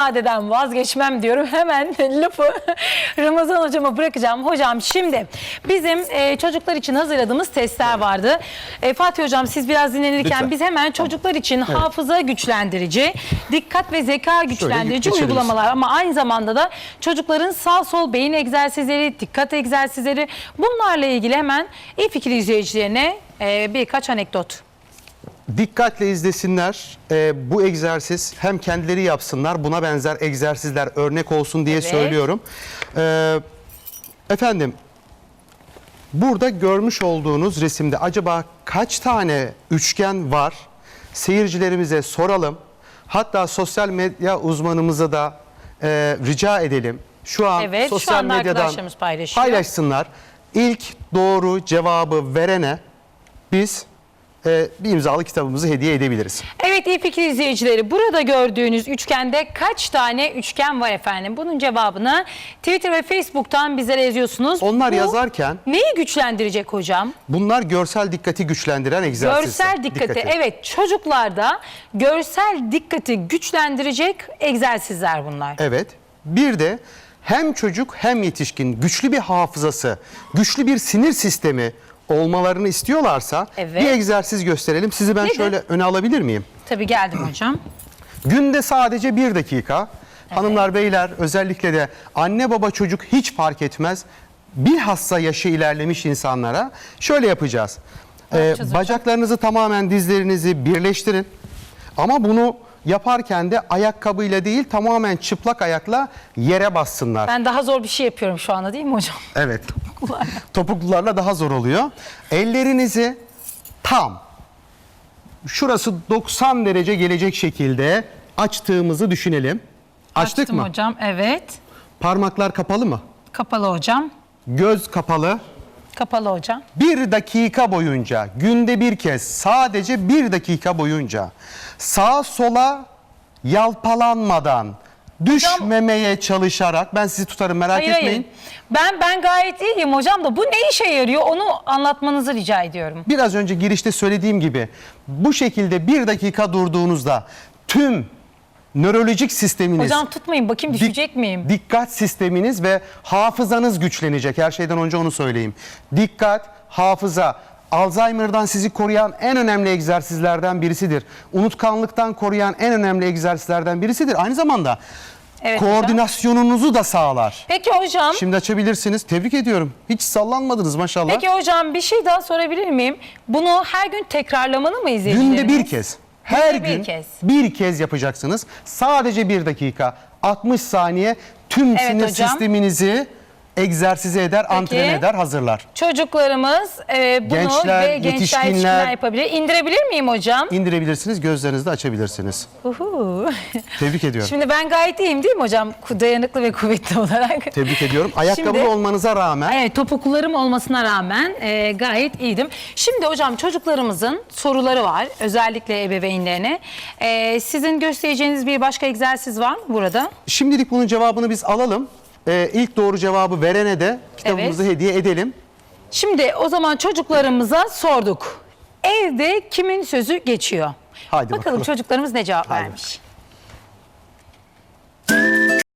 Adeden vazgeçmem diyorum. Hemen lafı Ramazan hocama bırakacağım. Hocam şimdi bizim e, çocuklar için hazırladığımız testler vardı. E, Fatih hocam siz biraz dinlenirken Lütfen. biz hemen çocuklar için hafıza güçlendirici, dikkat ve zeka güçlendirici geçelim. uygulamalar ama aynı zamanda da çocukların sağ sol beyin egzersizleri, dikkat egzersizleri bunlarla ilgili hemen iyi fikir izleyicilerine e, birkaç anekdot. Dikkatle izlesinler. Ee, bu egzersiz hem kendileri yapsınlar. Buna benzer egzersizler örnek olsun diye Evet. söylüyorum. Ee, efendim burada görmüş olduğunuz resimde acaba kaç tane üçgen var? Seyircilerimize soralım. Hatta sosyal medya uzmanımıza da e, rica edelim. Şu an Evet, şu sosyal anda medyadan arkadaşlarımız paylaşıyor. paylaşsınlar. İlk doğru cevabı verene biz e, bir imzalı kitabımızı hediye edebiliriz. Evet iyi fikir izleyicileri. Burada gördüğünüz üçgende kaç tane üçgen var efendim? Bunun cevabını Twitter ve Facebook'tan bizlere yazıyorsunuz. Onlar Bu yazarken neyi güçlendirecek hocam? bunlar görsel dikkati güçlendiren egzersizler. Görsel dikkati. Evet çocuklarda görsel dikkati güçlendirecek egzersizler bunlar. Evet. Bir de hem çocuk hem yetişkin güçlü bir hafızası, güçlü bir sinir sistemi olmalarını istiyorlarsa Evet. bir egzersiz gösterelim. Sizi ben Nedir? şöyle öne alabilir miyim? Tabii geldim hocam. Günde sadece bir dakika. Hanımlar beyler özellikle de anne baba çocuk hiç fark etmez. Bilhassa yaşı ilerlemiş insanlara şöyle yapacağız. Ee, yapacağız hocam? bacaklarınızı tamamen dizlerinizi birleştirin. Ama bunu yaparken de ayakkabıyla değil tamamen çıplak ayakla yere bassınlar. Ben daha zor bir şey yapıyorum şu anda değil mi hocam? Evet. Topuklularla daha zor oluyor. Ellerinizi tam şurası 90 derece gelecek şekilde açtığımızı düşünelim. Açtık Açtım mı? hocam evet. Parmaklar kapalı mı? Kapalı hocam. Göz kapalı. Kapalı hocam. Bir dakika boyunca günde bir kez sadece bir dakika boyunca sağa sola yalpalanmadan düşmemeye çalışarak ben sizi tutarım merak Hayır etmeyin. hayır. Ben ben gayet iyiyim hocam da bu ne işe yarıyor onu anlatmanızı rica ediyorum. Biraz önce girişte söylediğim gibi bu şekilde bir dakika durduğunuzda tüm nörolojik sisteminiz, Hocam tutmayın bakayım dik- düşecek miyim? dikkat sisteminiz ve hafızanız güçlenecek. Her şeyden önce onu söyleyeyim. Dikkat, hafıza, Alzheimer'dan sizi koruyan en önemli egzersizlerden birisidir. Unutkanlıktan koruyan en önemli egzersizlerden birisidir. Aynı zamanda Evet koordinasyonunuzu da sağlar. Peki hocam. Şimdi açabilirsiniz. Tebrik ediyorum. Hiç sallanmadınız maşallah. Peki hocam bir şey daha sorabilir miyim? Bunu her gün tekrarlamalı mı izleyicilerimiz? Günde bir kez. Her Günde bir gün kez. bir kez yapacaksınız. Sadece bir dakika, 60 saniye tüm Evet sinir hocam. sisteminizi egzersize eder, antren eder, hazırlar. Çocuklarımız e, bunu Gençler, ve gençler yetişkinler- yetişkinler yapabilir. İndirebilir miyim hocam? İndirebilirsiniz, gözlerinizi de açabilirsiniz. Uhu. Tebrik ediyorum. Şimdi ben gayet iyiyim değil mi hocam? Dayanıklı ve kuvvetli olarak. Tebrik ediyorum. Ayakkabılı Şimdi- olmanıza rağmen Evet topuklularım olmasına rağmen e, gayet iyiydim. Şimdi hocam çocuklarımızın soruları var özellikle ebeveynlerine. E, sizin göstereceğiniz bir başka egzersiz var mı burada? şimdilik bunun cevabını biz alalım. Ee, ilk doğru cevabı verene de kitabımızı hediye edelim. Şimdi o zaman çocuklarımıza sorduk. Evde kimin sözü geçiyor? Hadi bakalım, bakalım. çocuklarımız ne cevap Hadi. vermiş.